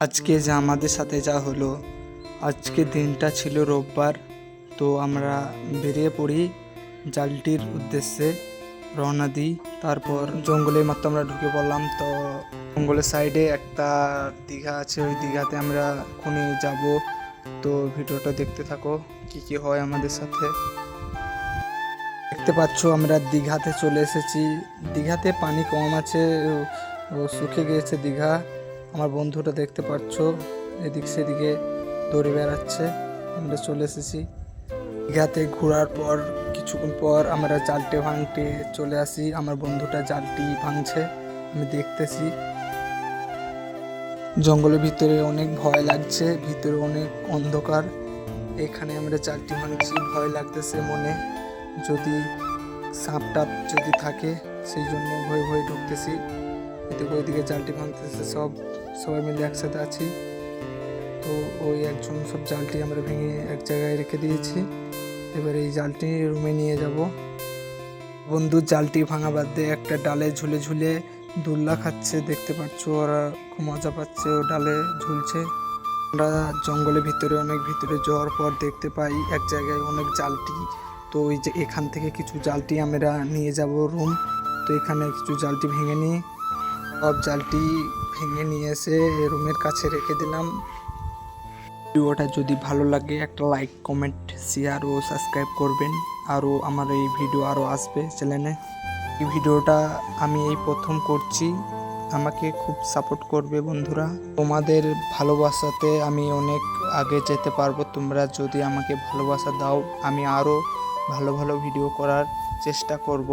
আজকে যা আমাদের সাথে যা হলো, আজকে দিনটা ছিল রোববার, তো আমরা বেরিয়ে পড়ি জালটির উদ্দেশ্যে, রওনা দিই, তারপর জঙ্গলের মতো আমরা ঢুকে পড়লাম, তো জঙ্গলের সাইডে একটা দীঘা আছে, ওই দীঘাতে আমরা এখনই যাব, তো ভিডিওটা দেখতে থাকো, কি কি হয় আমাদের সাথে। দেখতে পাচ্ছ আমরা দীঘাতে চলে এসেছি, দীঘাতে পানি কম আছে শুকে গিয়েছে দীঘা। আমার বন্ধুটা দেখতে পাচ্ছ, এদিক সেদিকে দৌড়ে বেড়াচ্ছে, আমরা চলে এসেছি। দীঘাতে ঘোরার পর, কিছুক্ষণ পর আমরা জালটে ভাঙতে চলে আসি, আমার বন্ধুটা জালটি ভাঙছে, আমি দেখতেছি। জঙ্গলের ভিতরে অনেক ভয় লাগছে, ভিতরে অনেক অন্ধকার, এখানে আমরা জালটি ভাঙছি, ভয় লাগতেছে মনে। যদি সাপ টাপ যদি থাকে, সেই জন্য ভয়ে ভয়ে ঢুকতেছি। এদিকে ওইদিকে জালটি ভাঙতেছে, সব সবাই মিলে একসাথে আছি। তো ওই একজন সব জালটি আমরা ভেঙে এক জায়গায় রেখে দিয়েছি। এবার এই জালটি রুমে নিয়ে যাব। বন্ধু, জালটি ভাঙা বাদ দিয়ে একটা ডালে ঝুলে ঝুলে দুল্লা খাচ্ছে, দেখতে পাচ্ছ ওরা খুব মজা পাচ্ছে, ও ডালে ঝুলছে। আমরা জঙ্গলের ভিতরে অনেক ভিতরে যাওয়ার পর দেখতে পাই এক জায়গায় অনেক জালটি। তো ওই যে এখান থেকে কিছু জালটি আমরা নিয়ে যাব রুম। তো এখানে কিছু জালটি ভেঙে নিই। সব জালটি ভেঙে নিয়ে এসে রুমের কাছে রেখে দিলাম। ভিডিওটা যদি ভালো লাগে, একটা লাইক, কমেন্ট শেয়ার ও সাবস্ক্রাইব করবেন। আরও আমার এই ভিডিও আরও আসবে চ্যানেলে। এই ভিডিওটা আমি এই প্রথম করছি। আমাকে খুব সাপোর্ট করবে বন্ধুরা। তোমাদের ভালোবাসাতে আমি অনেক আগে যেতে পারব। তোমরা যদি আমাকে ভালোবাসা দাও, আমি আরও ভালো ভালো ভিডিও করার চেষ্টা করব।